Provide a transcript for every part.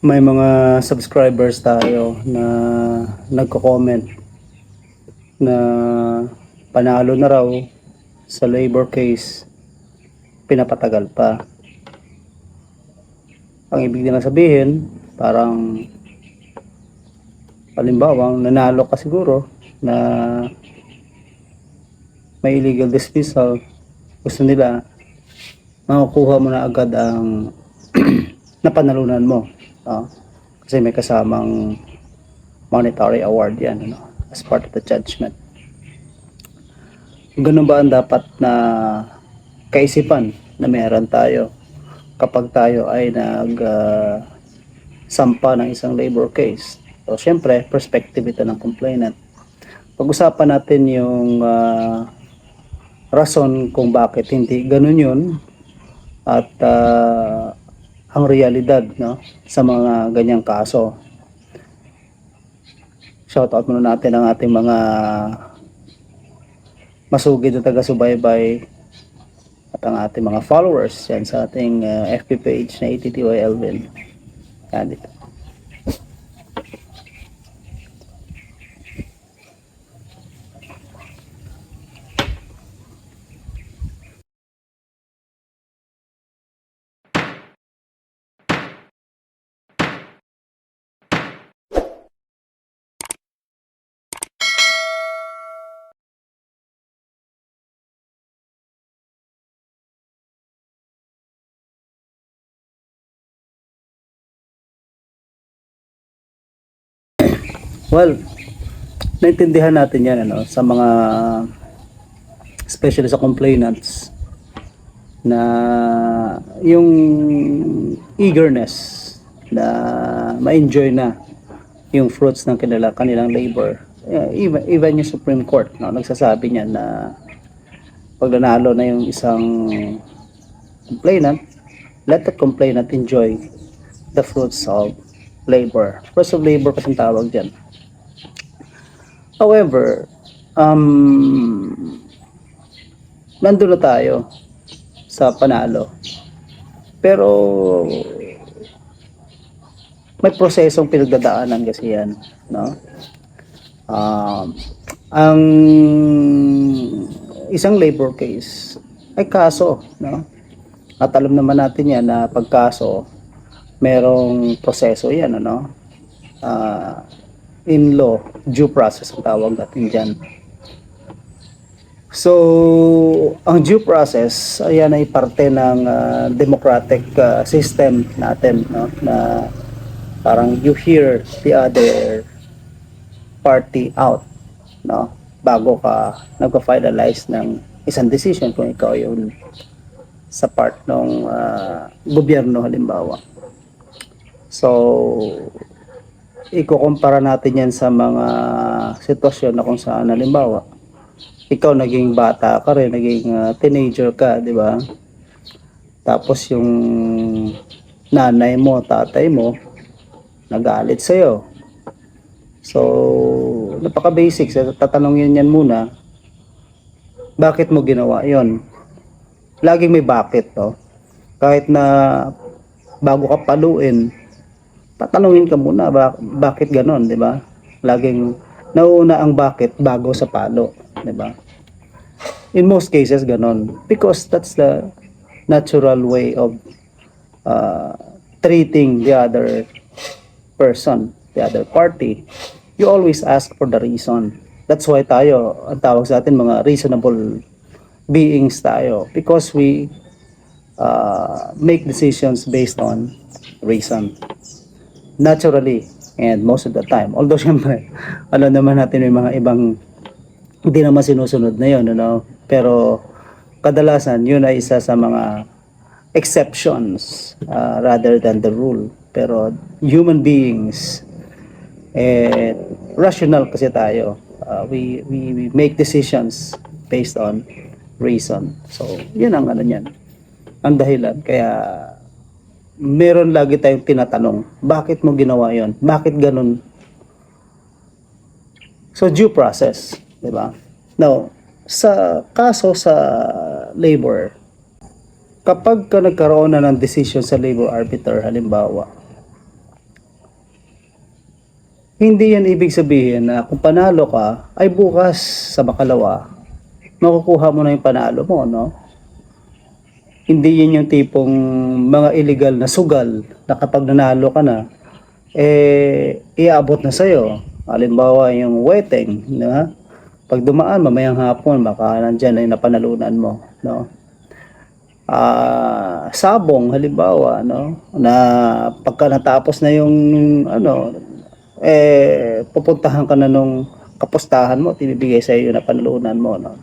may mga subscribers tayo na nagko-comment na panalo na raw sa labor case pinapatagal pa. Ang ibig nila sabihin, parang halimbawa, nanalo ka siguro na may illegal dismissal. Gusto nila makukuha mo na agad ang napanalunan mo. No? Kasi may kasamang monetary award yan ano, as part of the judgment. Ganun ba ang dapat na kaisipan na meron tayo kapag tayo ay nag ah, sampa ng isang labor case? So, syempre, perspective ito ng complainant. Pag-usapan natin yung ah, rason kung bakit hindi ganun yun at ah, ang realidad no sa mga ganyang kaso. Shoutout muna natin ang ating mga masugid na taga-subaybay at ang ating mga followers yan sa ating ah, FB page na ATTY Elvin. Yan dito. Well, naintindihan natin yan ano, sa mga especially sa complainants na yung eagerness na ma-enjoy na yung fruits ng kanila, kanilang labor. Even, even yung Supreme Court, no, nagsasabi niya na pag nanalo na yung isang complainant, let the complainant enjoy the fruits of labor. Fruits of labor kasi tawag dyan. However, um, nandun na tayo sa panalo. Pero may prosesong pinagdadaanan kasi yan, no? Um, ang isang labor case ay kaso, no? At alam naman natin yan na pagkaso, merong proseso yan, ano? Ah, in law, due process ang tawag natin dyan. So, ang due process, ayan ay parte ng ah, democratic ah, system natin, no? Na parang you hear the other party out, no? Bago ka nagpa-finalize ng isang decision kung ikaw yung sa part ng ah, gobyerno halimbawa. So, ikukumpara natin yan sa mga sitwasyon na kung saan halimbawa ikaw naging bata ka rin, naging uh, teenager ka, di ba? Tapos yung nanay mo, tatay mo, nagalit sa'yo. So, napaka-basic. So, tatanungin yan muna, bakit mo ginawa yon? Laging may bakit, to. Kahit na bago ka paluin, tatanungin ka muna, ba- bakit ganon, di ba? Laging nauna ang bakit bago sa palo, di ba? In most cases, ganon. Because that's the natural way of uh, treating the other person, the other party. You always ask for the reason. That's why tayo, ang tawag sa atin, mga reasonable beings tayo. Because we uh, make decisions based on reason naturally and most of the time. Although syempre, alam naman natin may mga ibang hindi naman sinusunod na yun, ano? Pero kadalasan yun ay isa sa mga exceptions uh, rather than the rule. Pero human beings eh rational kasi tayo. Uh, we, we we make decisions based on reason. So, yun ang ano niyan. Ang dahilan kaya meron lagi tayong tinatanong, bakit mo ginawa yon? Bakit ganun? So, due process, di ba? Now, sa kaso sa labor, kapag ka nagkaroon na ng decision sa labor arbiter, halimbawa, hindi yan ibig sabihin na kung panalo ka, ay bukas sa makalawa, makukuha mo na yung panalo mo, no? Hindi yun yung tipong mga illegal na sugal na kapag nanalo ka na, eh, iabot na sa'yo. Halimbawa, yung weteng, di ba? Pag dumaan, mamayang hapon, baka nandyan na yung napanalunan mo, no? ah sabong halimbawa no na pagka natapos na yung ano eh pupuntahan ka na nung kapustahan mo tinibigay sa iyo na panalunan mo no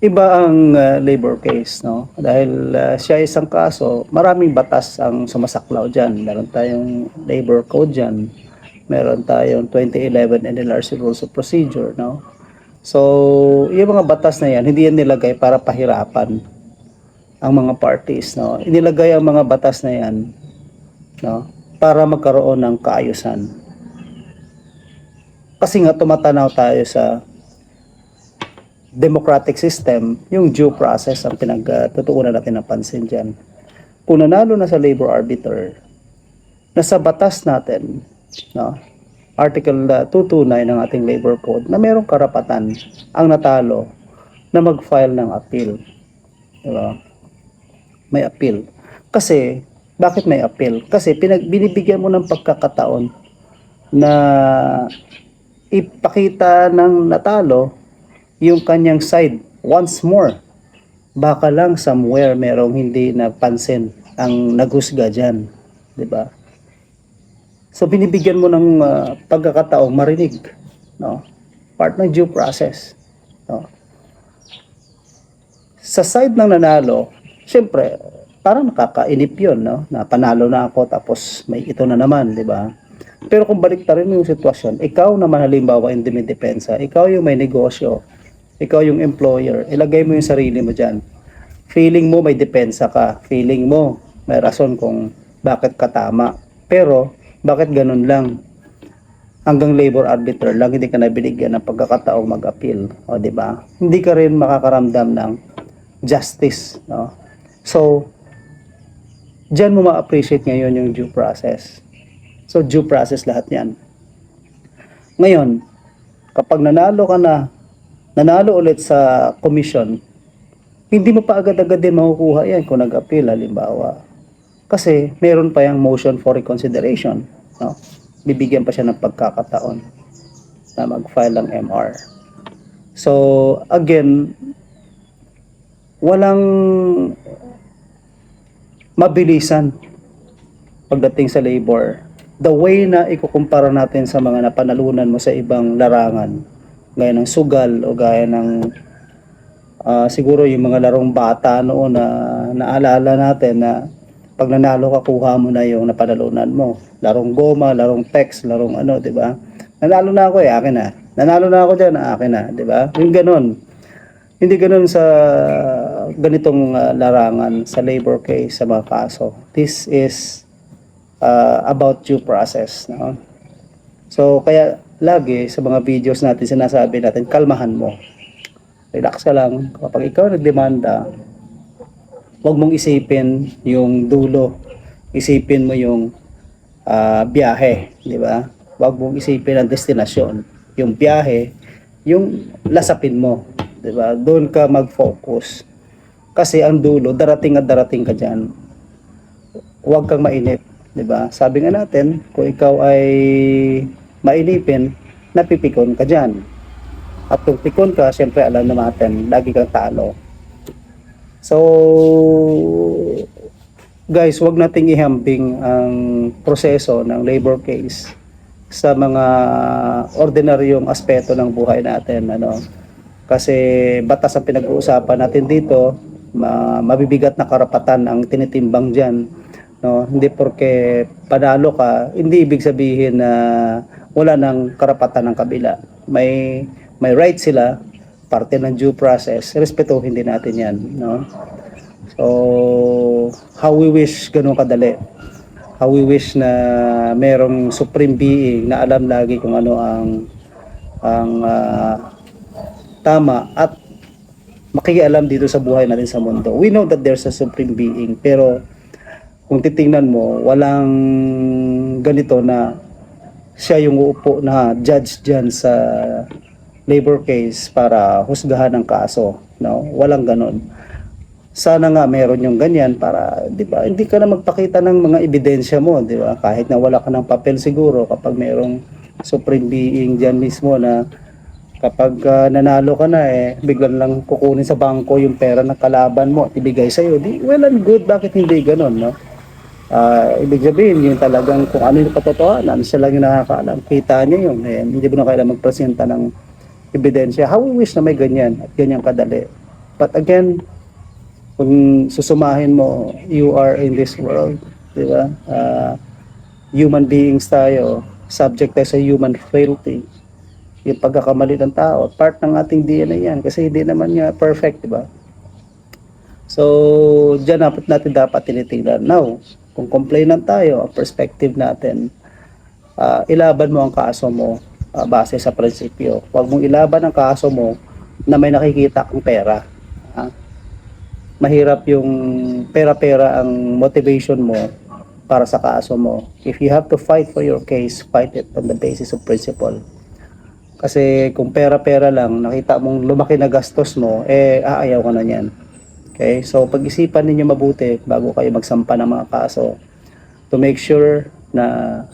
iba ang ah, labor case no dahil ah, siya isang kaso maraming batas ang sumasaklaw diyan meron tayong labor code diyan meron tayong 2011 NLRC rules of procedure no So, yung mga batas na yan, hindi yan nilagay para pahirapan ang mga parties, no? Inilagay ang mga batas na yan, no? Para magkaroon ng kaayusan. Kasi nga tumatanaw tayo sa democratic system, yung due process ang pinagtutuunan natin ng pansin dyan. Kung nanalo na sa labor arbiter, nasa batas natin, no? Article uh, 229 ng ating labor code na merong karapatan ang natalo na mag-file ng appeal. Diba? May appeal. Kasi, bakit may appeal? Kasi pinag binibigyan mo ng pagkakataon na ipakita ng natalo yung kanyang side once more. Baka lang somewhere merong hindi napansin ang naghusga dyan. Diba? So binibigyan mo ng uh, pagkakataong marinig, no? Part ng due process, no? Sa side ng nanalo, syempre, parang nakakainip 'yon, no? Na panalo na ako tapos may ito na naman, 'di ba? Pero kung balik rin mo yung sitwasyon, ikaw naman halimbawa in depensa, ikaw yung may negosyo, ikaw yung employer, ilagay mo yung sarili mo diyan. Feeling mo may depensa ka, feeling mo may rason kung bakit ka tama. Pero bakit ganun lang? Hanggang labor arbiter lang, hindi ka na binigyan ng pagkakataong mag-appeal. O, di ba? Hindi ka rin makakaramdam ng justice. No? So, dyan mo ma-appreciate ngayon yung due process. So, due process lahat yan. Ngayon, kapag nanalo ka na, nanalo ulit sa commission, hindi mo pa agad-agad din makukuha yan kung nag-appeal, halimbawa. Kasi meron pa yung motion for reconsideration. No? Bibigyan pa siya ng pagkakataon na mag-file ng MR. So, again, walang mabilisan pagdating sa labor. The way na ikukumpara natin sa mga napanalunan mo sa ibang larangan, gaya ng sugal o gaya ng ah, siguro yung mga larong bata noon na naalala natin na pag nanalo ka, kuha mo na yung napanalunan mo. Larong goma, larong text, larong ano, di ba? Nanalo na ako eh, akin na. Nanalo na ako dyan, akin na, di ba? Yung ganun. Hindi ganun sa ganitong uh, larangan sa labor case, sa mga kaso. This is uh, about due process. No? So, kaya lagi sa mga videos natin, sinasabi natin, kalmahan mo. Relax ka lang. Kapag ikaw nagdemanda, huwag mong isipin yung dulo. Isipin mo yung ah, biyahe, di ba? Huwag mong isipin ang destinasyon. Yung biyahe, yung lasapin mo, di ba? Doon ka mag-focus. Kasi ang dulo, darating at darating ka diyan. Huwag kang mainip, di ba? Sabi nga natin, kung ikaw ay mainipin, napipikon ka diyan. At kung pikon ka, siyempre alam na natin, lagi kang talo. So, guys, wag nating ihambing ang proseso ng labor case sa mga ordinaryong aspeto ng buhay natin, ano. Kasi batas ang pinag-uusapan natin dito, ma- mabibigat na karapatan ang tinitimbang diyan, no. Hindi porke panalo ka, hindi ibig sabihin na wala nang karapatan ng kabila. May may right sila parte ng due process, respetuhin din natin yan, no? So, how we wish ganun kadali. How we wish na merong supreme being na alam lagi kung ano ang ang ah, tama at makikialam dito sa buhay natin sa mundo. We know that there's a supreme being, pero kung titingnan mo, walang ganito na siya yung uupo na judge dyan sa labor case para husgahan ng kaso. No? Walang ganon. Sana nga meron yung ganyan para, di ba, hindi ka na magpakita ng mga ebidensya mo, di ba? Kahit na wala ka ng papel siguro kapag merong supreme being dyan mismo na kapag ah, nanalo ka na eh, biglang lang kukunin sa bangko yung pera ng kalaban mo at ibigay sa'yo. Di, well and good, bakit hindi ganon, no? Ah, ibig sabihin, yun talagang kung ano yung katotohanan, siya lang yung nakakaalam. Kita niya yun. Eh, hindi mo na kailangan magpresenta ng ebidensya. How we wish na may ganyan at ganyan kadali. But again, kung susumahin mo, you are in this world, di ba? Ah, human beings tayo, subject tayo sa human frailty. Yung pagkakamali ng tao, part ng ating DNA yan kasi hindi naman niya perfect, di ba? So, dyan dapat natin dapat tinitingnan. Now, kung complainant tayo, ang perspective natin, ah, ilaban mo ang kaso mo ah, base sa prinsipyo. Huwag mong ilaban ang kaso mo na may nakikita kang pera. Ah, mahirap yung pera-pera ang motivation mo para sa kaso mo. If you have to fight for your case, fight it on the basis of principle. Kasi kung pera-pera lang, nakita mong lumaki na gastos mo, eh aayaw ka na niyan. Okay? So pag-isipan ninyo mabuti bago kayo magsampa ng mga kaso to make sure na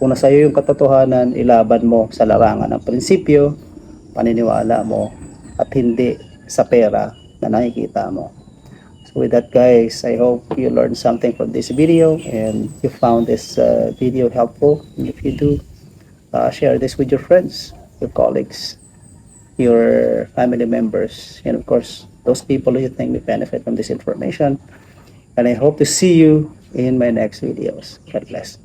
kung nasa iyo yung katotohanan, ilaban mo sa larangan ng prinsipyo, paniniwala mo, at hindi sa pera na nakikita mo. So with that guys, I hope you learned something from this video and you found this uh, video helpful. And if you do, uh, share this with your friends, your colleagues, your family members, and of course, those people who you think may benefit from this information. And I hope to see you in my next videos. God bless.